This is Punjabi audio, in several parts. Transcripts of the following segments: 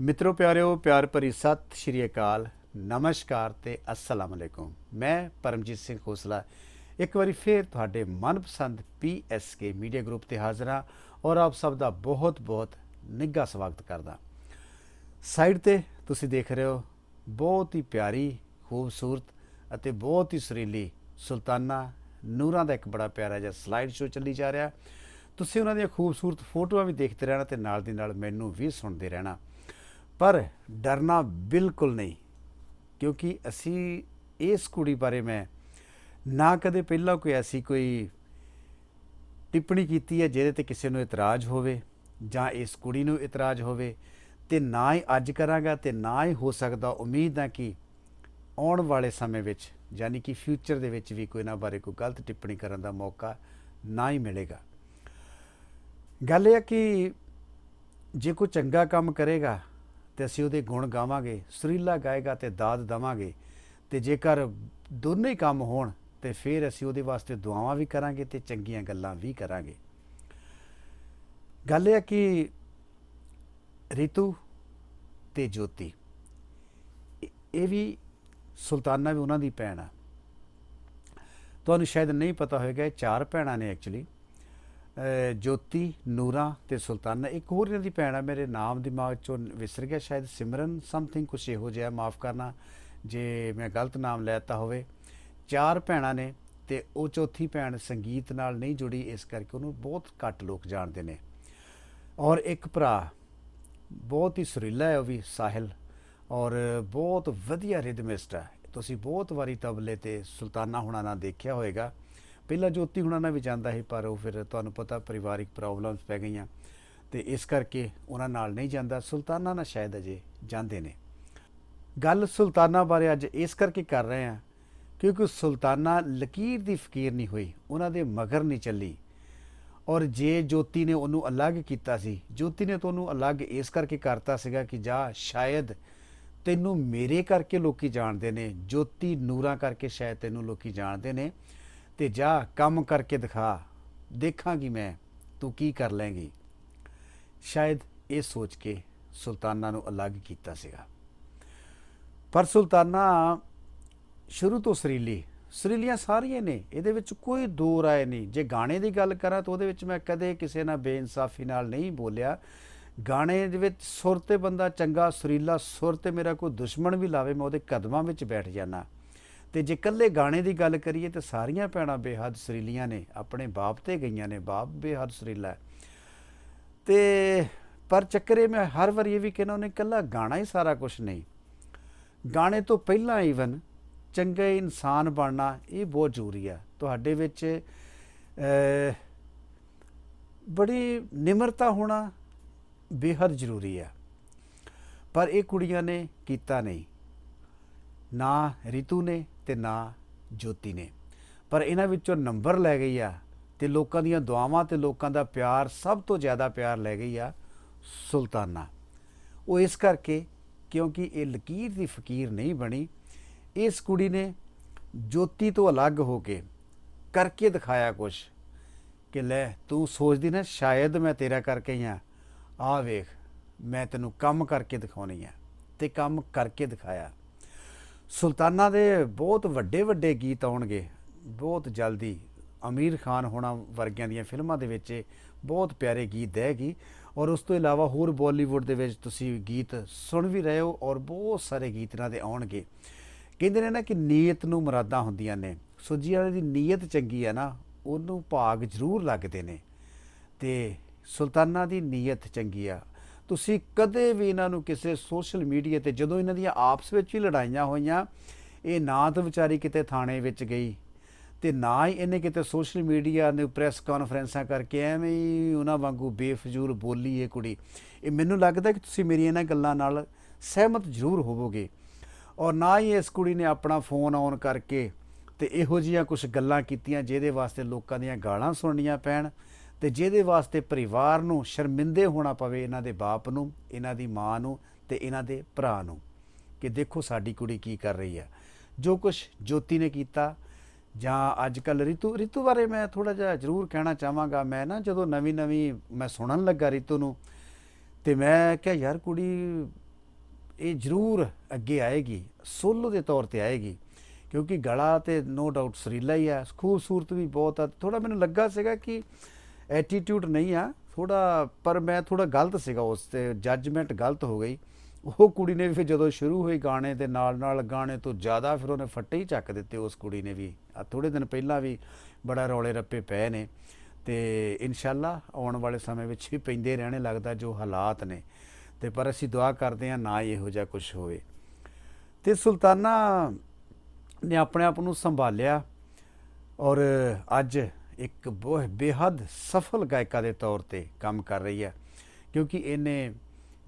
ਮਿੱਤਰੋ, ਪਿਆਰਿਓ, ਪਿਆਰ ਭਰੀ ਸਤਿ ਸ਼੍ਰੀ ਅਕਾਲ। ਨਮਸਕਾਰ ਤੇ ਅਸਲਾਮ ਅਲੈਕੁਮ। ਮੈਂ ਪਰਮਜੀਤ ਸਿੰਘ ਖੋਸਲਾ। ਇੱਕ ਵਾਰੀ ਫੇਰ ਤੁਹਾਡੇ ਮਨਪਸੰਦ ਪੀਐਸਕੇ ਮੀਡੀਆ ਗਰੁੱਪ ਤੇ ਹਾਜ਼ਰ ਹਾਂ ਔਰ ਆਪ ਸਭ ਦਾ ਬਹੁਤ ਬਹੁਤ ਨਿੱਘਾ ਸਵਾਗਤ ਕਰਦਾ ਸਾਈਡ ਤੇ ਤੁਸੀਂ ਦੇਖ ਰਹੇ ਹੋ ਬਹੁਤ ਹੀ ਪਿਆਰੀ, ਖੂਬਸੂਰਤ ਅਤੇ ਬਹੁਤ ਹੀ ਸੁਰੀਲੀ ਸੁਲਤਾਨਾ ਨੂਰਾਂ ਦਾ ਇੱਕ ਬੜਾ ਪਿਆਰਾ ਜਿਹਾ ਸਲਾਈਡ ਸ਼ੋ ਚੱਲੀ ਜਾ ਰਿਹਾ। ਤੁਸੀਂ ਉਹਨਾਂ ਦੀਆਂ ਖੂਬਸੂਰਤ ਫੋਟੋਆਂ ਵੀ ਦੇਖਦੇ ਰਹਿਣਾ ਤੇ ਨਾਲ ਦੀ ਨਾਲ ਮੈਨੂੰ ਵੀ ਸੁਣਦੇ ਰਹਿਣਾ। ਪਰ ਡਰਨਾ ਬਿਲਕੁਲ ਨਹੀਂ, ਕਿਉਂਕਿ ਅਸੀਂ ਇਸ ਕੁੜੀ ਬਾਰੇ ਮੈਂ ਨਾ ਕਦੇ ਪਹਿਲਾਂ ਕੋਈ ਐਸੀ ਕੋਈ ਟਿੱਪਣੀ ਕੀਤੀ ਹੈ ਜਿਹਦੇ ਤੇ ਕਿਸੇ ਨੂੰ ਇਤਰਾਜ਼ ਹੋਵੇ ਜਾਂ ਇਸ ਕੁੜੀ ਨੂੰ ਇਤਰਾਜ਼ ਹੋਵੇ ਤੇ ਨਾ ਹੀ ਅੱਜ ਕਰਾਂਗਾ ਤੇ ਨਾ ਹੀ ਹੋ ਸਕਦਾ। ਉਮੀਦ ਹੈ ਕਿ ਆਉਣ ਵਾਲੇ ਸਮੇਂ ਵਿੱਚ, ਯਾਨੀ ਕਿ ਫਿਊਚਰ ਦੇ ਵਿੱਚ ਵੀ ਕੋਈ ਇਹਨਾਂ ਬਾਰੇ ਕੋਈ ਗਲਤ ਟਿੱਪਣੀ ਕਰਨ ਦਾ ਮੌਕਾ ਨਾ ਹੀ ਮਿਲੇਗਾ। ਗੱਲ ਇਹ ਹੈ ਕਿ ਜੇ ਕੋਈ ਚੰਗਾ ਕੰਮ ਕਰੇਗਾ ਤੇ ਅਸੀਂ ਉਹਦੇ ਗੁਣ ਗਾਵਾਂਗੇ, ਸੁਰੀਲਾ ਗਾਏਗਾ ਤੇ ਦਾਦ ਦਵਾਂਗੇ। ਤੇ ਜੇਕਰ ਦੋਨੇ ਹੀ ਕੰਮ ਹੋਣ, ਤੇ ਫਿਰ ਅਸੀਂ ਉਹਦੇ ਵਾਸਤੇ ਦੁਆਵਾਂ ਵੀ ਕਰਾਂਗੇ ਤੇ ਚੰਗੀਆਂ ਗੱਲਾਂ ਵੀ ਕਰਾਂਗੇ। ਗੱਲ ਇਹ ਹੈ ਕਿ ਰਿਤੂ ਤੇ ਜੋਤੀ, ਇਹ- ਇਹ ਵੀ ਸੁਲਤਾਨਾ ਵੀ ਉਹਨਾਂ ਦੀ ਭੈਣ ਆ। ਤੁਹਾਨੂੰ ਸ਼ਾਇਦ ਨਹੀਂ ਪਤਾ ਹੋਵੇਗਾ ਇਹ ਚਾਰ ਭੈਣਾਂ ਨੇ ਐਕਚੁਅਲੀ ਜੋਤੀ, ਨੂਰਾ ਤੇ ਸੁਲਤਾਨਾ। ਇੱਕ ਹੋਰ ਇਹਨਾਂ ਦੀ ਭੈਣ ਆ, ਮੇਰੇ ਨਾਮ ਦਿਮਾਗ ਚੋਂ ਵਿਸਰ ਗਿਆ, ਸ਼ਾਇਦ ਸਿਮਰਨ ਸਮਥਿੰਗ ਕੁਛ ਇਹੋ ਜਿਹਾ, ਮਾਫ ਕਰਨਾ, ਜੇ ਮੈਂ ਗਲਤ ਨਾਮ ਲੈਤਾ ਹੋਵੇ। ਚਾਰ ਭੈਣਾਂ ਨੇ ਤੇ ਉਹ ਚੌਥੀ ਭੈਣ ਸੰਗੀਤ ਨਾਲ ਨਹੀਂ ਜੁੜੀ, ਇਸ ਕਰਕੇ ਉਹਨੂੰ ਬਹੁਤ ਘੱਟ ਲੋਕ ਜਾਣਦੇ ਨੇ। ਔਰ ਇੱਕ ਭਰਾ, ਬਹੁਤ ਹੀ ਸੁਰੀਲਾ ਹੈ, ਉਹ ਵੀ ਸਾਹਿਲ, ਔਰ ਬਹੁਤ ਵਧੀਆ ਰਿਦਮਿਸਟ ਹੈ। ਤੁਸੀਂ ਬਹੁਤ ਵਾਰੀ ਤਬਲੇ ਤੇ ਸੁਲਤਾਨਾ ਹੁਣਾਂ ਨਾਲ ਦੇਖਿਆ ਹੋਵੇਗਾ ਪਹਿਲਾਂ ਜੋਤੀ ਹੁਣਾਂ ਨਾਲ ਵੀ ਜਾਂਦਾ ਸੀ, ਪਰ ਉਹ ਫਿਰ ਤੁਹਾਨੂੰ ਪਤਾ ਪਰਿਵਾਰਿਕ ਪ੍ਰੋਬਲਮਸ ਪੈ ਗਈਆਂ ਤੇ ਇਸ ਕਰਕੇ ਉਹਨਾਂ ਨਾਲ ਨਹੀਂ ਜਾਂਦਾ, ਸੁਲਤਾਨਾ ਨਾਲ ਸ਼ਾਇਦ ਅਜੇ ਜਾਂਦੇ ਨੇ। ਗੱਲ ਸੁਲਤਾਨਾ ਬਾਰੇ ਅੱਜ ਇਸ ਕਰਕੇ ਕਰ ਰਹੇ ਹਾਂ, ਕਿਉਂਕਿ ਸੁਲਤਾਨਾ ਲਕੀਰ ਦੀ ਫਕੀਰ ਨਹੀਂ ਹੋਈ, ਉਹਨਾਂ ਦੇ ਮਗਰ ਨਹੀਂ ਚੱਲੀ। ਔਰ ਜੇ ਜੋਤੀ ਨੇ ਉਹਨੂੰ ਅਲੱਗ ਕੀਤਾ ਸੀ, ਜੋਤੀ ਨੇ ਤੁਹਾਨੂੰ ਅਲੱਗ ਇਸ ਕਰਕੇ ਕਰਤਾ ਸੀਗਾ ਕਿ ਜਾ ਸ਼ਾਇਦ ਤੈਨੂੰ ਮੇਰੇ ਕਰਕੇ ਲੋਕੀ ਜਾਣਦੇ ਨੇ, ਜੋਤੀ ਨੂਰਾਂ ਕਰਕੇ ਸ਼ਾਇਦ ਤੈਨੂੰ ਲੋਕੀ ਜਾਣਦੇ ਨੇ। ਤੇ ਜਾ ਕੰਮ ਕਰਕੇ ਦਿਖਾ। ਦੇਖਾਂਗੀ ਮੈਂ, ਤੂੰ ਕੀ ਕਰ ਲੇਂਗੀ ਸ਼ਾਇਦ ਇਹ ਸੋਚ ਕੇ ਸੁਲਤਾਨਾ ਨੂੰ ਅਲੱਗ ਕੀਤਾ ਸੀਗਾ। ਪਰ ਸੁਲਤਾਨਾ ਸ਼ੁਰੂ ਤੋਂ ਸਰੀਲੀ। ਸਰੀਲੀਆਂ ਸਾਰੀਆਂ ਨੇ, ਇਹਦੇ ਵਿੱਚ ਕੋਈ ਦੋ ਰਾਏ ਨਹੀਂ। ਜੇ ਗਾਣੇ ਦੀ ਗੱਲ ਕਰਾਂ ਤਾਂ ਉਹਦੇ ਵਿੱਚ ਮੈਂ ਕਦੇ ਕਿਸੇ ਨਾਲ ਬੇਇਨਸਾਫੀ ਨਾਲ ਨਹੀਂ ਬੋਲਿਆ। ਗਾਣੇ ਦੇ ਵਿੱਚ ਸੁਰ ਤੇ ਬੰਦਾ ਚੰਗਾ, ਸੁਰੀਲਾ ਸੁਰ ਤੇ ਮੇਰਾ ਕੋਈ ਦੁਸ਼ਮਣ ਵੀ ਲਾਵੇ, ਮੈਂ ਉਹਦੇ ਕਦਮਾਂ ਵਿੱਚ ਬੈਠ ਜਾਣਾ ਤੇ ਜੇ ਇਕੱਲੇ ਗਾਣੇ ਦੀ ਗੱਲ ਕਰੀਏ ਤੇ ਸਾਰੀਆਂ ਭੈਣਾਂ ਬੇਹੱਦ ਸੁਰੀਲੀਆਂ ਨੇ, ਆਪਣੇ ਬਾਪ ਤੇ ਗਈਆਂ ਨੇ, ਬਾਪ ਬੇਹੱਦ ਸੁਰੀਲਾ ਹੈ। ਤੇ ਪਰ ਚੱਕਰੇ ਮੈਂ ਹਰ ਵਾਰ ਇਹ ਵੀ ਕਹਿਣਾ ਉਹਨੇ ਇਕੱਲਾ ਗਾਣਾ ਹੀ ਸਾਰਾ ਕੁਝ ਨਹੀਂ। ਗਾਣੇ ਤੋਂ ਪਹਿਲਾਂ ਈਵਨ ਚੰਗੇ ਇਨਸਾਨ ਬਣਨਾ ਇਹ ਬਹੁਤ ਜ਼ਰੂਰੀ ਆ ਤੁਹਾਡੇ ਵਿੱਚ ਬੜੀ ਨਿਮਰਤਾ ਹੋਣਾ ਬੇਹੱਦ ਜ਼ਰੂਰੀ ਆ ਪਰ ਇਹ ਕੁੜੀਆਂ ਨੇ ਕੀਤਾ ਨਹੀਂ। ਨਾ ਰਿਤੂ ਨੇ ਤੇ ਨਾ ਜੋਤੀ ਨੇ। ਪਰ ਇਹਨਾਂ ਵਿੱਚੋਂ ਨੰਬਰ ਲੈ ਗਈ ਆ ਤੇ ਲੋਕਾਂ ਦੀਆਂ ਦੁਆਵਾਂ ਤੇ ਲੋਕਾਂ ਦਾ ਪਿਆਰ ਸਭ ਤੋਂ ਜ਼ਿਆਦਾ ਪਿਆਰ ਲੈ ਗਈ ਆ ਸੁਲਤਾਨਾ। ਉਹ ਇਸ ਕਰਕੇ ਕਿਉਂਕਿ ਇਹ ਲਕੀਰ ਦੀ ਫਕੀਰ ਨਹੀਂ ਬਣੀ, ਇਸ ਕੁੜੀ ਨੇ ਜੋਤੀ ਤੋਂ ਅਲੱਗ ਹੋ ਕੇ ਕਰਕੇ ਦਿਖਾਇਆ ਕੁਛ ਕਿ ਲੈ ਤੂੰ ਸੋਚਦੀ ਨਾ ਸ਼ਾਇਦ ਮੈਂ ਤੇਰਾ ਕਰਕੇ ਹੀ ਆ। ਆ ਵੇਖ, ਮੈਂ ਤੈਨੂੰ ਕੰਮ ਕਰਕੇ ਦਿਖਾਉਣੀ ਆ ਤੇ ਕੰਮ ਕਰਕੇ ਦਿਖਾਇਆ। ਸੁਲਤਾਨਾ ਦੇ ਬਹੁਤ ਵੱਡੇ ਵੱਡੇ ਗੀਤ ਆਉਣਗੇ। ਬਹੁਤ ਜਲਦੀ ਅਮੀਰ ਖਾਨ ਹੋਣਾ ਵਰਗਿਆਂ ਦੀਆਂ ਫਿਲਮਾਂ ਦੇ ਵਿੱਚ ਬਹੁਤ ਪਿਆਰੇ ਗੀਤ ਦੇਗੀ। ਔਰ ਉਸ ਤੋਂ ਇਲਾਵਾ ਹੋਰ ਬਾਲੀਵੁੱਡ ਦੇ ਵਿੱਚ ਤੁਸੀਂ ਗੀਤ ਸੁਣ ਵੀ ਰਹੇ ਹੋ ਔਰ ਬਹੁਤ ਸਾਰੇ ਗੀਤ ਇਹਨਾਂ ਦੇ ਆਉਣਗੇ। ਕਹਿੰਦੇ ਨੇ ਨਾ ਕਿ ਨੀਅਤ ਨੂੰ ਮੁਰਾਦਾਂ ਹੁੰਦੀਆਂ ਨੇ। ਸੁੱਜੀ ਵਾਲੇ ਦੀ ਨੀਅਤ ਚੰਗੀ ਹੈ ਨਾ, ਉਹਨੂੰ ਭਾਗ ਜ਼ਰੂਰ ਲੱਗਦੇ ਨੇ। ਤੇ ਸੁਲਤਾਨਾ ਦੀ ਨੀਅਤ ਚੰਗੀ ਆ ਤੁਸੀਂ ਕਦੇ ਵੀ ਇਹਨਾਂ ਨੂੰ ਕਿਸੇ ਸੋਸ਼ਲ ਮੀਡੀਆ ਤੇ, ਜਦੋਂ ਇਹਨਾਂ ਦੀਆਂ ਆਪਸ ਵਿੱਚ ਹੀ ਲੜਾਈਆਂ ਹੋਈਆਂ, ਇਹ ਨਾ ਤਾਂ ਵਿਚਾਰੀ ਕਿਤੇ ਥਾਣੇ ਵਿੱਚ ਗਈ ਤੇ ਨਾ ਹੀ ਇਹਨੇ ਕਿਤੇ ਸੋਸ਼ਲ ਮੀਡੀਆ ਨੇ ਪ੍ਰੈਸ ਕਾਨਫਰੰਸਾਂ ਕਰਕੇ ਐਵੇਂ ਹੀ ਉਹਨਾਂ ਵਾਂਗੂ ਬੇਫਜ਼ੂਲ ਬੋਲੀ ਇਹ ਕੁੜੀ। ਇਹ ਮੈਨੂੰ ਲੱਗਦਾ ਕਿ ਤੁਸੀਂ ਮੇਰੀਆਂ ਇਹਨਾਂ ਗੱਲਾਂ ਨਾਲ ਸਹਿਮਤ ਜ਼ਰੂਰ ਹੋਵੋਗੇ। ਔਰ ਨਾ ਹੀ ਇਸ ਕੁੜੀ ਨੇ ਆਪਣਾ ਫੋਨ ਔਨ ਕਰਕੇ ਤੇ ਇਹੋ ਜੀਆਂ ਕੁਝ ਗੱਲਾਂ ਕੀਤੀਆਂ, ਜਿਹਦੇ ਵਾਸਤੇ ਲੋਕਾਂ ਦੀਆਂ ਗਾਲਾਂ ਸੁਣਨੀਆਂ ਪੈਣ ਤੇ ਜਿਹਦੇ ਵਾਸਤੇ ਪਰਿਵਾਰ ਨੂੰ ਸ਼ਰਮਿੰਦੇ ਹੋਣਾ ਪਵੇ ਇਹਨਾਂ ਦੇ ਬਾਪ ਨੂੰ, ਇਹਨਾਂ ਦੀ ਮਾਂ ਨੂੰ ਤੇ ਇਹਨਾਂ ਦੇ ਭਰਾ ਨੂੰ ਕਿ ਦੇਖੋ ਸਾਡੀ ਕੁੜੀ ਕੀ ਕਰ ਰਹੀ ਹੈ। ਜੋ ਕੁਝ ਜੋਤੀ ਨੇ ਕੀਤਾ, ਜਾਂ ਅੱਜ ਕੱਲ ਰਿਤੂ ਰਿਤੂ ਬਾਰੇ ਮੈਂ ਥੋੜਾ ਜਿਹਾ ਜ਼ਰੂਰ ਕਹਿਣਾ ਚਾਹਾਂਗਾ। ਮੈਂ ਨਾ ਜਦੋਂ ਨਵੀਂ ਨਵੀਂ ਮੈਂ ਸੁਣਨ ਲੱਗਾ ਰਿਤੂ ਨੂੰ, ਤੇ ਮੈਂ ਕਿਹਾ, ਯਾਰ ਕੁੜੀ, ਇਹ ਜ਼ਰੂਰ ਅੱਗੇ ਆਏਗੀ, ਸੋਲੋ ਦੇ ਤੌਰ ਤੇ ਆਏਗੀ, ਕਿਉਂਕਿ ਗਲਾ ਤੇ ਨੋ ਡਾਊਟ ਸਰੀਲਾ ਹੀ ਆ ਖੂਬਸੂਰਤ ਵੀ ਬਹੁਤ ਆ। ਥੋੜਾ ਮੈਨੂੰ ਲੱਗਾ ਸੀਗਾ ਕਿ ਐਟੀਟਿਊਡ ਨਹੀਂ ਆ। ਥੋੜਾ ਪਰ ਮੈਂ ਥੋੜਾ ਗਲਤ ਸੀਗਾ ਉਸ ਤੇ। ਜੱਜਮੈਂਟ ਗਲਤ ਹੋ ਗਈ। ਉਹ ਕੁੜੀ ਨੇ ਵੀ ਫਿਰ ਜਦੋਂ ਸ਼ੁਰੂ ਹੋਈ ਗਾਣੇ ਦੇ ਨਾਲ ਨਾਲ ਗਾਣੇ ਤੋਂ ਜ਼ਿਆਦਾ ਫਿਰ ਉਹਨੇ ਫੱਟੇ ਹੀ ਚੱਕ ਦਿੱਤੇ ਉਸ ਕੁੜੀ ਨੇ ਵੀ। ਆ ਥੋੜੇ ਦਿਨ ਪਹਿਲਾਂ ਵੀ ਬੜਾ ਰੌਲੇ ਰੱਪੇ ਪਏ ਨੇ। ਤੇ ਇਨਸ਼ਾਅੱਲਾ ਆਉਣ ਵਾਲੇ ਸਮੇਂ ਵਿੱਚ ਵੀ ਪੈਂਦੇ ਰਹਿਣੇ ਲੱਗਦਾ ਜੋ ਹਾਲਾਤ ਨੇ। ਤੇ ਪਰ ਅਸੀਂ ਦੁਆ ਕਰਦੇ ਹਾਂ ਨਾ ਇਹੋ ਜਿਹਾ ਕੁਝ ਹੋਵੇ। ਤੇ ਸੁਲਤਾਨਾ ਨੇ ਆਪਣੇ ਆਪ ਨੂੰ ਸੰਭਾਲਿਆ ਔਰ ਅੱਜ ਇੱਕ ਬਹੁਤ ਬੇਹੱਦ ਸਫਲ ਗਾਇਕਾ ਦੇ ਤੌਰ ਤੇ ਕੰਮ ਕਰ ਰਹੀ ਹੈ। ਕਿਉਂਕਿ ਇਹਨੇ,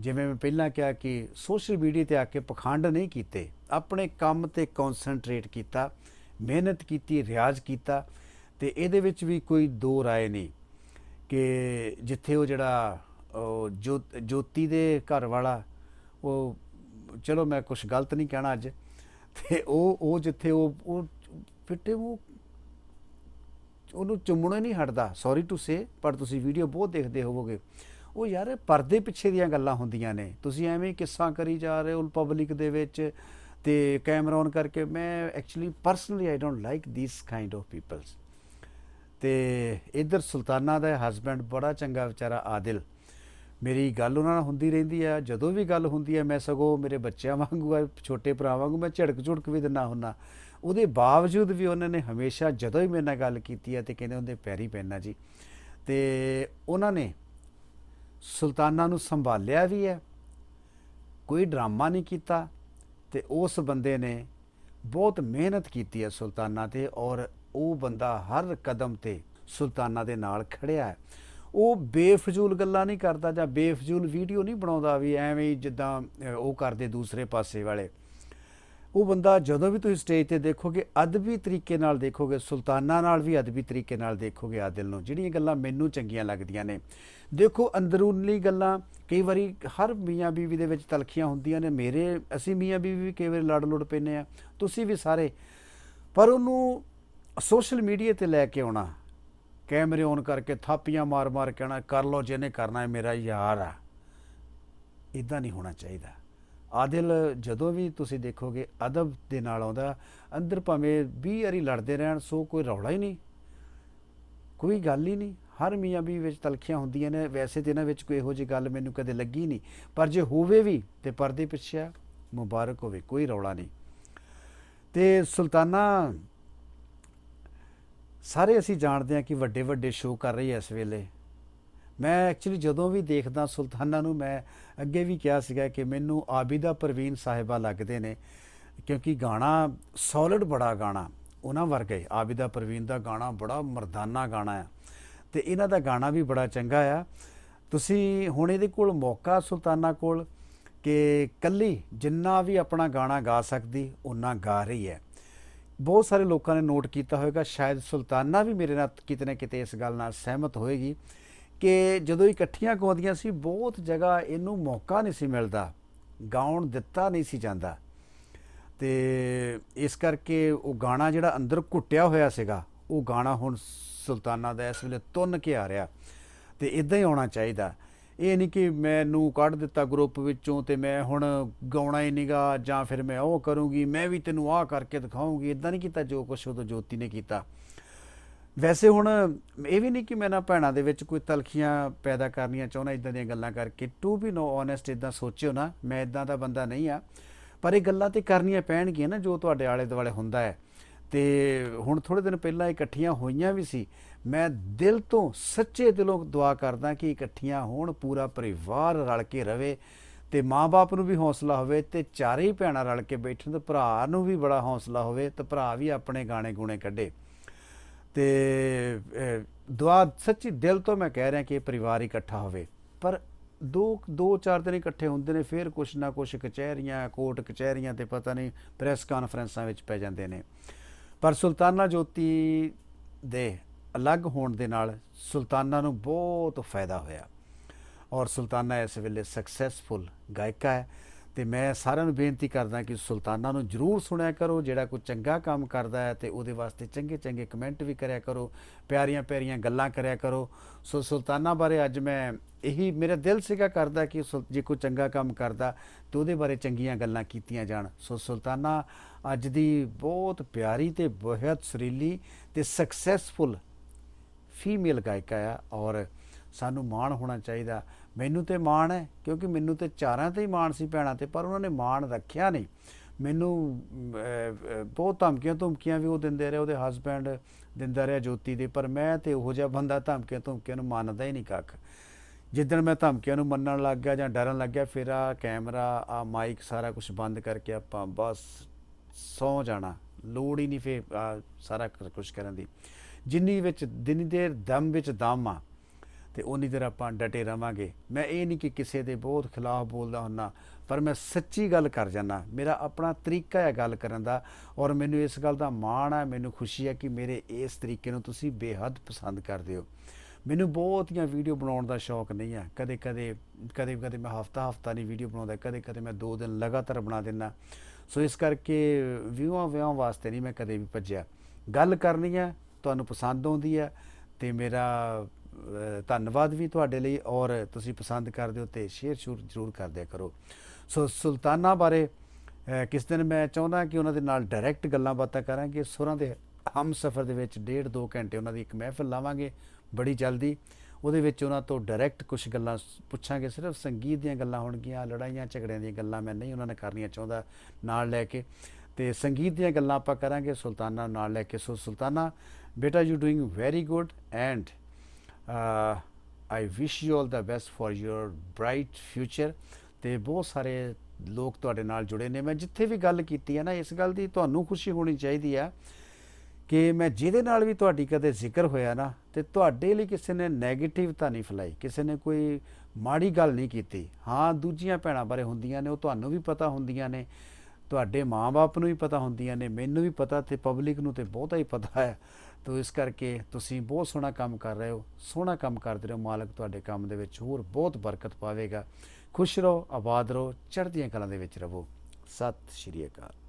ਜਿਵੇਂ ਮੈਂ ਪਹਿਲਾਂ ਕਿਹਾ ਕਿ ਸੋਸ਼ਲ ਮੀਡੀਆ ਤੇ ਆ ਕੇ ਪਖੰਡ ਨਹੀਂ ਕੀਤੇ, ਆਪਣੇ ਕੰਮ ਤੇ ਕਨਸੈਂਟਰੇਟ ਕੀਤਾ, ਮਿਹਨਤ ਕੀਤੀ, ਰਿਆਜ਼ ਕੀਤਾ ਤੇ ਇਹਦੇ ਵਿੱਚ ਵੀ ਕੋਈ ਦੋ ਰਾਏ ਨਹੀਂ ਕਿ ਜਿੱਥੇ ਉਹ ਜਿਹੜਾ ਜੋ- ਜੋਤੀ ਦੇ ਘਰ ਵਾਲਾ, ਉਹ ਚਲੋ ਮੈਂ ਕੁਝ ਗਲਤ ਨਹੀਂ ਕਹਿਣਾ ਅੱਜ, ਤੇ ਉਹ ਉਹ ਜਿੱਥੇ ਉਹ ਉਹ ਫਿੱਟੇ ਉਹ ਉਹਨੂੰ ਚੁੰਮਣਾ ਹੀ ਨਹੀਂ ਹਟਦਾ ਸੌਰੀ ਟੂ ਸੇ ਪਰ ਤੁਸੀਂ ਵੀਡੀਓ ਬਹੁਤ ਦੇਖਦੇ ਹੋਵੋਗੇ। ਉਹ ਯਾਰ ਪਰਦੇ ਪਿੱਛੇ ਦੀਆਂ ਗੱਲਾਂ ਹੁੰਦੀਆਂ ਨੇ। ਤੁਸੀਂ ਐਵੇਂ ਹੀ ਕਿੱਸਾ ਕਰੀ ਜਾ ਰਹੇ ਹੋ ਪਬਲਿਕ ਦੇ ਵਿੱਚ ਤੇ ਕੈਮਰਾ ਔਨ ਕਰਕੇ। ਮੈਂ actually personally I don't like these kind of peoples ਤੇ ਇਧਰ ਸੁਲਤਾਨਾ ਦਾ ਹਸਬੰਡ ਬੜਾ ਚੰਗਾ ਵਿਚਾਰਾ ਆਦਿਲ। ਮੇਰੀ ਗੱਲ ਉਹਨਾਂ ਨਾਲ ਹੁੰਦੀ ਰਹਿੰਦੀ ਆ, ਜਦੋਂ ਵੀ ਗੱਲ ਹੁੰਦੀ ਆ, ਮੈਂ ਸਗੋਂ ਮੇਰੇ ਬੱਚਿਆਂ ਵਾਂਗੂ ਆ, ਛੋਟੇ ਭਰਾ ਵਾਂਗੂ ਮੈਂ ਝੜਕ ਝੁੜਕ ਵੀ ਦਿੰਦਾ ਹੁੰਨਾ ਉਹਦੇ ਬਾਵਜੂਦ ਵੀ ਉਹਨਾਂ ਨੇ ਹਮੇਸ਼ਾ ਜਦੋਂ ਹੀ ਮੇਰੇ ਨਾਲ ਗੱਲ ਕੀਤੀ ਆ ਤੇ ਕਹਿੰਦੇ ਉਹਦੇ ਪੈਰੀ ਪੈਣਾ ਜੀ। ਤੇ ਉਹਨਾਂ ਨੇ ਸੁਲਤਾਨਾ ਨੂੰ ਸੰਭਾਲਿਆ ਵੀ ਹੈ ਕੋਈ ਡਰਾਮਾ ਨਹੀਂ ਕੀਤਾ ਤੇ ਉਸ ਬੰਦੇ ਨੇ ਬਹੁਤ ਮਿਹਨਤ ਕੀਤੀ ਹੈ ਸੁਲਤਾਨਾ ਤੇ ਔਰ ਉਹ ਬੰਦਾ ਹਰ ਕਦਮ ਤੇ ਸੁਲਤਾਨਾ ਦੇ ਨਾਲ ਖੜਿਆ ਹੈ। ਉਹ ਬੇਫਜ਼ੂਲ ਗੱਲਾਂ ਨਹੀਂ ਕਰਦਾ ਜਾਂ ਬੇਫਜ਼ੂਲ ਵੀਡੀਓ ਨਹੀਂ ਬਣਾਉਂਦਾ ਵੀ ਐਵੇਂ ਹੀ ਜਿੱਦਾਂ ਉਹ ਕਰਦੇ ਦੂਸਰੇ ਪਾਸੇ ਵਾਲੇ। ਉਹ ਬੰਦਾ ਜਦੋਂ ਵੀ ਤੁਸੀਂ ਸਟੇਜ ਤੇ ਦੇਖੋਗੇ, ਅਦਬੀ ਤਰੀਕੇ ਨਾਲ ਦੇਖੋਗੇ, ਸੁਲਤਾਨਾ ਨਾਲ ਵੀ ਅਦਬੀ ਤਰੀਕੇ ਨਾਲ ਦੇਖੋਗੇ ਆਦਿਲ ਨੂੰ। ਜਿਹੜੀਆਂ ਗੱਲਾਂ ਮੈਨੂੰ ਚੰਗੀਆਂ ਲੱਗਦੀਆਂ ਨੇ। ਦੇਖੋ, ਅੰਦਰੂਨੀ ਗੱਲਾਂ, ਕਈ ਵਾਰੀ ਹਰ ਮੀਆਂ ਬੀਵੀ ਦੇ ਵਿੱਚ ਤਲਖੀਆਂ ਹੁੰਦੀਆਂ ਨੇ। ਮੇਰੇ, ਅਸੀਂ ਮੀਆਂ ਬੀਵੀ ਵੀ ਕਈ ਵਾਰੀ ਲੜ ਲੁੜ ਪੈਨੇ ਆ ਤੁਸੀਂ ਵੀ ਸਾਰੇ। ਪਰ ਉਹਨੂੰ ਸੋਸ਼ਲ ਮੀਡੀਆ ਤੇ ਲੈ ਕੇ ਆਉਣਾ ਕੈਮਰੇ ਔਨ ਕਰਕੇ ਥਾਪੀਆਂ ਮਾਰ ਮਾਰ ਕਹਿਣਾ, ਕਰ ਲੋ ਜਿਹਨੇ ਕਰਨਾ ਹੈ, ਮੇਰਾ ਯਾਰ ਆ। ਇਦਾਂ ਨਹੀਂ ਹੋਣਾ ਚਾਹੀਦਾ। ਆਦਿਲ, ਜਦੋਂ ਵੀ ਤੁਸੀਂ ਦੇਖੋਗੇ, ਅਦਬ ਦੇ ਨਾਲ ਆਉਂਦਾ। ਅੰਦਰ ਭਾਵੇਂ 20 ਵਾਰੀ ਲੜਦੇ ਰਹਿਣ, ਸੋ ਕੋਈ ਰੌਲਾ ਹੀ ਨਹੀਂ। ਕੋਈ ਗੱਲ ਹੀ ਨਹੀਂ। ਹਰ ਮੀਆਂ ਵੀ ਵਿੱਚ ਤਲਖੀਆਂ ਹੁੰਦੀਆਂ ਨੇ। ਵੈਸੇ ਤੇ ਇਹਨਾਂ ਵਿੱਚ ਕੋਈ ਇਹੋ ਜਿਹੀ ਗੱਲ ਮੈਨੂੰ ਕਦੇ ਲੱਗੀ ਨਹੀਂ। ਪਰ ਜੇ ਹੋਵੇ ਵੀ ਤੇ ਪਰਦੇ ਪਿੱਛੇ ਮੁਬਾਰਕ ਹੋਵੇ, ਕੋਈ ਰੌਲਾ ਨਹੀਂ। ਤੇ ਸੁਲਤਾਨਾ ਸਾਰੇ ਅਸੀਂ ਜਾਣਦੇ ਹਾਂ ਕਿ ਵੱਡੇ ਵੱਡੇ ਸ਼ੋਅ ਕਰ ਰਹੇ ਹੈ ਇਸ ਵੇਲੇ। ਮੈਂ ਐਕਚੁਅਲੀ ਜਦੋਂ ਵੀ ਦੇਖਦਾ ਸੁਲਤਾਨਾ ਨੂੰ ਮੈਂ ਅੱਗੇ ਵੀ ਕਿਹਾ ਸੀਗਾ ਕਿ ਮੈਨੂੰ ਆਬਿਦਾ ਪ੍ਰਵੀਨ ਸਾਹਿਬਾ ਲੱਗਦੇ ਨੇ, ਕਿਉਂਕਿ ਗਾਣਾ ਸੋਲਿਡ ਬੜਾ ਗਾਣਾ, ਉਹਨਾਂ ਵਰਗੇ ਆਬਿਦਾ ਪ੍ਰਵੀਨ ਦਾ ਗਾਣਾ ਬੜਾ ਮਰਦਾਨਾ ਗਾਣਾ ਆ, ਤੇ ਇਹਨਾਂ ਦਾ ਗਾਣਾ ਵੀ ਬੜਾ ਚੰਗਾ ਆ। ਤੁਸੀਂ ਹੁਣ ਇਹਦੇ ਕੋਲ ਮੌਕਾ ਸੁਲਤਾਨਾ ਕੋਲ ਕਿ ਕੱਲੀ ਜਿੰਨਾ ਵੀ ਆਪਣਾ ਗਾਣਾ ਗਾ ਸਕਦੀ ਉਹਨਾਂ ਗਾ ਰਹੀ ਹੈ। ਬਹੁਤ ਸਾਰੇ ਲੋਕਾਂ ਨੇ ਨੋਟ ਕੀਤਾ ਹੋਵੇਗਾ, ਸ਼ਾਇਦ ਸੁਲਤਾਨਾ ਵੀ ਮੇਰੇ ਨਾਲ ਕਿਤੇ ਨਾ ਕਿਤੇ ਇਸ ਗੱਲ ਨਾਲ ਸਹਿਮਤ ਹੋਏਗੀ ਕਿ ਜਦੋਂ ਇਕੱਠੀਆਂ ਗਾਉਂਦੀਆਂ ਸੀ, ਬਹੁਤ ਜਗ੍ਹਾ ਇਹਨੂੰ ਮੌਕਾ ਨਹੀਂ ਸੀ ਮਿਲਦਾ, ਗਾਉਣ ਦਿੱਤਾ ਨਹੀਂ ਸੀ ਜਾਂਦਾ। ਤੇ ਇਸ ਕਰਕੇ ਉਹ ਗਾਣਾ ਜਿਹੜਾ ਅੰਦਰ ਘੁੱਟਿਆ ਹੋਇਆ ਸੀਗਾ, ਉਹ ਗਾਣਾ ਹੁਣ ਸੁਲਤਾਨਾ ਦਾ ਇਸ ਵੇਲੇ ਤੁੰਨ ਕੇ ਆ ਰਿਹਾ। ਤੇ ਇਦਾਂ ਹੀ ਆਉਣਾ ਚਾਹੀਦਾ। ਇਹ ਨਹੀਂ ਕਿ ਮੈਨੂੰ ਕੱਢ ਦਿੱਤਾ ਗਰੁੱਪ ਵਿੱਚੋਂ ਤੇ ਮੈਂ ਹੁਣ ਗਾਉਣਾ ਹੀ ਨਹੀਂਗਾ ਜਾਂ ਫਿਰ ਮੈਂ ਉਹ ਕਰੂੰਗੀ, ਮੈਂ ਵੀ ਤੈਨੂੰ ਆਹ ਕਰਕੇ ਦਿਖਾਉਂਗੀ ਇਦਾਂ ਨਹੀਂ ਕੀਤਾ ਜੋ ਕੁਛ ਉਦੋਂ ਜੋਤੀ ਨੇ ਕੀਤਾ। ਵੈਸੇ ਹੁਣ ਇਹ ਵੀ ਨਹੀਂ ਕਿ ਮੈਂ ਨਾ ਭੈਣਾਂ ਦੇ ਵਿੱਚ ਕੋਈ ਤਲਖੀਆਂ ਪੈਦਾ ਕਰਨੀਆਂ ਚਾਹੁੰਦਾ ਇਦਾਂ ਦੀਆਂ ਗੱਲਾਂ ਕਰਕੇ। ਟੂ ਵੀ ਨੋ ਓਨੈਸਟ ਇਦਾਂ ਸੋਚਿਓ ਨਾ, ਮੈਂ ਇਦਾਂ ਦਾ ਬੰਦਾ ਨਹੀਂ ਆ। ਪਰ ਇਹ ਗੱਲਾਂ ਤੇ ਕਰਨੀਆਂ ਪੈਣਗੀਆਂ ਨਾ ਜੋ ਤੁਹਾਡੇ ਆਲੇ ਦੁਆਲੇ ਹੁੰਦਾ ਹੈ। ਤੇ ਹੁਣ ਥੋੜੇ ਦਿਨ ਪਹਿਲਾਂ ਇਕੱਠੀਆਂ ਹੋਈਆਂ ਵੀ ਸੀ। ਮੈਂ ਦਿਲ ਤੋਂ ਸੱਚੇ ਦਿਲੋਂ ਦੁਆ ਕਰਦਾ ਕਿ ਇਕੱਠੀਆਂ ਹੋਣ, ਪੂਰਾ ਪਰਿਵਾਰ ਰਲ ਕੇ ਰਵੇ ਤੇ ਮਾਪੇ ਨੂੰ ਵੀ ਹੌਸਲਾ ਹੋਵੇ ਤੇ ਚਾਰੇ ਭੈਣਾਂ ਰਲ ਕੇ ਬੈਠਣ ਤੇ ਭਰਾ ਨੂੰ ਵੀ ਬੜਾ ਹੌਸਲਾ ਹੋਵੇ ਤੇ ਭਰਾ ਵੀ ਆਪਣੇ ਗਾਣੇ ਗੁਣੇ ਕੱਢੇ। ਤੇ ਦੁਆ ਸੱਚੀ ਦਿਲ ਤੋਂ ਮੈਂ ਕਹਿ ਰਿਹਾ ਕਿ ਇਹ ਪਰਿਵਾਰ ਇਕੱਠਾ ਹੋਵੇ। ਪਰ ਦੋ ਦੋ ਚਾਰ ਦਿਨ ਇਕੱਠੇ ਹੁੰਦੇ ਨੇ, ਫਿਰ ਕੁਛ ਨਾ ਕੁਛ ਕਚਹਿਰੀਆਂ, ਕੋਰਟ ਕਚਹਿਰੀਆਂ ਤੇ ਪਤਾ ਨਹੀਂ ਪ੍ਰੈਸ ਕਾਨਫਰੰਸਾਂ ਵਿੱਚ ਪੈ ਜਾਂਦੇ ਨੇ। ਪਰ ਸੁਲਤਾਨਾ ਜੋਤੀ ਦੇ ਅਲੱਗ ਹੋਣ ਦੇ ਨਾਲ ਸੁਲਤਾਨਾ ਨੂੰ ਬਹੁਤ ਫਾਇਦਾ ਹੋਇਆ। ਔਰ ਸੁਲਤਾਨਾ ਇਸ ਵੇਲੇ ਸਕਸੈਸਫੁਲ ਗਾਇਕਾ ਹੈ ਤੇ ਮੈਂ ਸਾਰਿਆਂ ਨੂੰ ਬੇਨਤੀ ਕਰਦਾ ਕਿ ਸੁਲਤਾਨਾ ਨੂੰ ਜਰੂਰ ਸੁਣਿਆ ਕਰੋ, ਜਿਹੜਾ ਕੋਈ ਚੰਗਾ ਕੰਮ ਕਰਦਾ ਹੈ ਤੇ ਉਹਦੇ ਵਾਸਤੇ ਚੰਗੇ ਚੰਗੇ ਕਮੈਂਟ ਵੀ ਕਰਿਆ ਕਰੋ ਪਿਆਰੀਆਂ ਪਿਆਰੀਆਂ ਗੱਲਾਂ ਕਰਿਆ ਕਰੋ। ਸੋ ਸੁਲਤਾਨਾ ਬਾਰੇ ਅੱਜ ਮੈਂ ਇਹੀ ਮੇਰਾ ਦਿਲ ਸੀਗਾ ਕਰਦਾ ਕਿ ਸੁਲ- ਜੇ ਕੋਈ ਚੰਗਾ ਕੰਮ ਕਰਦਾ ਤੇ ਉਹਦੇ ਬਾਰੇ ਚੰਗੀਆਂ ਗੱਲਾਂ ਕੀਤੀਆਂ ਜਾਣ। ਸੋ ਸੁਲਤਾਨਾ ਅੱਜ ਦੀ ਬਹੁਤ ਪਿਆਰੀ ਤੇ ਬਹੁਤ ਸੁਰੀਲੀ ਤੇ ਸਕਸੈਸਫੁਲ ਫੀਮੇਲ ਗਾਇਕਾ ਆ ਔਰ ਸਾਨੂੰ ਮਾਣ ਹੋਣਾ ਚਾਹੀਦਾ। ਮੈਨੂੰ ਤੇ ਮਾਣ ਹੈ, ਕਿਉਂਕਿ ਮੈਨੂੰ ਤੇ ਚਾਰਾਂ ਤੇ ਹੀ ਮਾਣ ਸੀ ਭੈਣਾਂ ਤੇ, ਪਰ ਉਹਨਾਂ ਨੇ ਮਾਣ ਰੱਖਿਆ ਨਹੀਂ। ਮੈਨੂੰ ਬਹੁਤ ਧਮਕੀਆਂ ਧਮਕੀਆਂ ਵੀ ਉਹ ਦਿੰਦੇ ਰਹੇ, ਉਹਦੇ ਹਸਬੈਂਡ ਦਿੰਦਾ ਰਿਹਾ ਜੋਤੀ ਦੇ, ਪਰ ਮੈਂ ਤੇ ਉਹੋ ਜਿਹਾ ਬੰਦਾ ਧਮਕੀਆਂ ਧਮਕੀਆਂ ਨੂੰ ਮੰਨਦਾ ਹੀ ਨਹੀਂ ਕੱਖ। ਜਿੱਦਣ ਮੈਂ ਧਮਕੀਆਂ ਨੂੰ ਮੰਨਣ ਲੱਗ ਗਿਆ ਜਾਂ ਡਰਨ ਲੱਗ ਗਿਆ, ਫਿਰ ਆ ਕੈਮਰਾ, ਆ ਮਾਈਕ ਸਾਰਾ ਕੁਝ ਬੰਦ ਕਰਕੇ ਆਪਾਂ ਬਸ ਸੌ ਜਾਣਾ। ਲੋੜ ਹੀ ਨਹੀਂ ਫੇ ਸਾਰਾ ਕੁਝ ਕਰਨ ਦੀ। ਜਿੰਨੀ ਵਿੱਚ ਦਿਨੀ ਦੇਰ ਦਮ ਵਿੱਚ ਦਮ ਆ, ਤੇ ਉਨੀ ਦੇਰ ਆਪਾਂ ਡਟੇ ਰਵਾਂਗੇ। ਮੈਂ ਇਹ ਨਹੀਂ ਕਿ ਕਿਸੇ ਦੇ ਬਹੁਤ ਖਿਲਾਫ ਬੋਲਦਾ ਹੁੰਨਾ ਪਰ ਮੈਂ ਸੱਚੀ ਗੱਲ ਕਰ ਜਾਣਾ ਮੇਰਾ ਆਪਣਾ ਤਰੀਕਾ ਹੈ ਗੱਲ ਕਰਨ ਦਾ, ਔਰ ਮੈਨੂੰ ਇਸ ਗੱਲ ਦਾ ਮਾਣ ਹੈ, ਮੈਨੂੰ ਖੁਸ਼ੀ ਹੈ ਕਿ ਮੇਰੇ ਇਸ ਤਰੀਕੇ ਨੂੰ ਤੁਸੀਂ ਬੇਹੱਦ ਪਸੰਦ ਕਰਦੇ ਹੋ। ਮੈਨੂੰ ਬਹੁਤੀਆਂ ਵੀਡੀਓ ਬਣਾਉਣ ਦਾ ਸ਼ੌਕ ਨਹੀਂ ਹੈ। ਕਦੇ ਕਦੇ ਕਦੇ ਕਦੇ ਮੈਂ ਹਫਤਾ ਹਫਤਾ ਨਹੀਂ ਵੀਡੀਓ ਬਣਾਉਂਦਾ, ਕਦੇ ਕਦੇ ਮੈਂ ਦੋ ਦਿਨ ਲਗਾਤਾਰ ਬਣਾ ਦਿੰਦਾ। ਸੋ ਇਸ ਕਰਕੇ ਵਿਊਆਂ ਵਿਊਆਂ ਵਾਸਤੇ ਨਹੀਂ ਮੈਂ ਕਦੇ ਵੀ ਭੱਜਿਆ। ਗੱਲ ਕਰਨੀ ਹੈ ਤੁਹਾਨੂੰ ਪਸੰਦ ਆਉਂਦੀ ਹੈ ਤੇ ਮੇਰਾ ਧੰਨਵਾਦ ਵੀ ਤੁਹਾਡੇ ਲਈ ਔਰ ਤੁਸੀਂ ਪਸੰਦ ਕਰਦੇ ਹੋ ਤੇ ਸ਼ੇਅਰ ਸ਼ੂਰ ਜ਼ਰੂਰ ਕਰ ਦਿਆ ਕਰੋ। ਸੋ ਸੁਲਤਾਨਾ ਬਾਰੇ ਕਿਸ ਦਿਨ ਮੈਂ ਚਾਹੁੰਦਾ ਕਿ ਉਹਨਾਂ ਦੇ ਨਾਲ ਡਾਇਰੈਕਟ ਗੱਲਾਂ ਬਾਤਾਂ ਕਰਾਂਗੇ। ਸੁਰਾਂ ਦੇ ਹਮ ਸਫਰ ਦੇ ਵਿੱਚ ਡੇਢ ਦੋ ਘੰਟੇ ਉਹਨਾਂ ਦੀ ਇੱਕ ਮਹਿਫਿਲ ਲਾਵਾਂਗੇ ਬੜੀ ਜਲਦੀ। ਉਹਦੇ ਵਿੱਚ ਉਹਨਾਂ ਤੋਂ ਡਾਇਰੈਕਟ ਕੁਝ ਗੱਲਾਂ ਪੁੱਛਾਂਗੇ। ਸਿਰਫ ਸੰਗੀਤ ਦੀਆਂ ਗੱਲਾਂ ਹੋਣਗੀਆਂ, ਲੜਾਈਆਂ, ਝਗੜਿਆਂ ਦੀਆਂ ਗੱਲਾਂ ਮੈਂ ਨਹੀਂ ਉਹਨਾਂ ਨੇ ਕਰਨੀਆਂ ਚਾਹੁੰਦਾ ਨਾਲ ਲੈ ਕੇ। ਤੇ ਸੰਗੀਤ ਦੀਆਂ ਗੱਲਾਂ ਆਪਾਂ ਕਰਾਂਗੇ, ਸੁਲਤਾਨਾ ਨਾਲ ਲੈ ਕੇ। ਸੋ ਸੁਲਤਾਨਾ ਬੇਟਾ you doing very good and I wish you all the best for your bright future ਤੇ ਬਹੁਤ ਸਾਰੇ ਲੋਕ ਤੁਹਾਡੇ ਨਾਲ ਜੁੜੇ ਨੇ। ਮੈਂ ਜਿੱਥੇ ਵੀ ਗੱਲ ਕੀਤੀ ਹੈ ਨਾ, ਇਸ ਗੱਲ ਦੀ ਤੁਹਾਨੂੰ ਖੁਸ਼ੀ ਹੋਣੀ ਚਾਹੀਦੀ ਆ ਕਿ ਮੈਂ ਜਿਹਦੇ ਨਾਲ ਵੀ ਤੁਹਾਡੀ ਕਦੇ ਜ਼ਿਕਰ ਹੋਇਆ ਨਾ, ਤੇ ਤੁਹਾਡੇ ਲਈ ਕਿਸੇ ਨੇ 네ਗੇਟਿਵ ਤਾਂ ਨਹੀਂ ਫਲਾਈ, ਕਿਸੇ ਨੇ ਕੋਈ ਮਾੜੀ ਗੱਲ ਨਹੀਂ ਕੀਤੀ। ਹਾਂ, ਦੂਜੀਆਂ ਭੈਣਾਂ ਬਾਰੇ ਹੁੰਦੀਆਂ ਨੇ, ਉਹ ਤੁਹਾਨੂੰ ਵੀ ਪਤਾ ਹੁੰਦੀਆਂ ਨੇ, ਤੁਹਾਡੇ ਮਾਪੇ ਨੂੰ ਵੀ ਪਤਾ ਹੁੰਦੀਆਂ ਨੇ, ਮੈਨੂੰ ਵੀ ਪਤਾ ਤੇ ਪਬਲਿਕ ਨੂੰ ਤੇ ਬਹੁਤਾ ਹੀ ਪਤਾ ਹੈ। ਤੋ ਇਸ ਕਰਕੇ ਤੁਸੀਂ ਬਹੁਤ ਸੋਹਣਾ ਕੰਮ ਕਰ ਰਹੇ ਹੋ, ਸੋਹਣਾ ਕੰਮ ਕਰਦੇ ਰਹੋ ਮਾਲਕ ਤੁਹਾਡੇ ਕੰਮ ਦੇ ਵਿੱਚ ਹੋਰ ਬਹੁਤ ਬਰਕਤ ਪਾਵੇਗਾ। ਖੁਸ਼ ਰਹੋ, ਆਬਾਦ ਰਹੋ, ਚੜ੍ਹਦੀਆਂ ਕਲਾਂ ਦੇ ਵਿੱਚ ਰਹੋ। ਸਤਿ ਸ਼੍ਰੀ ਅਕਾਲ।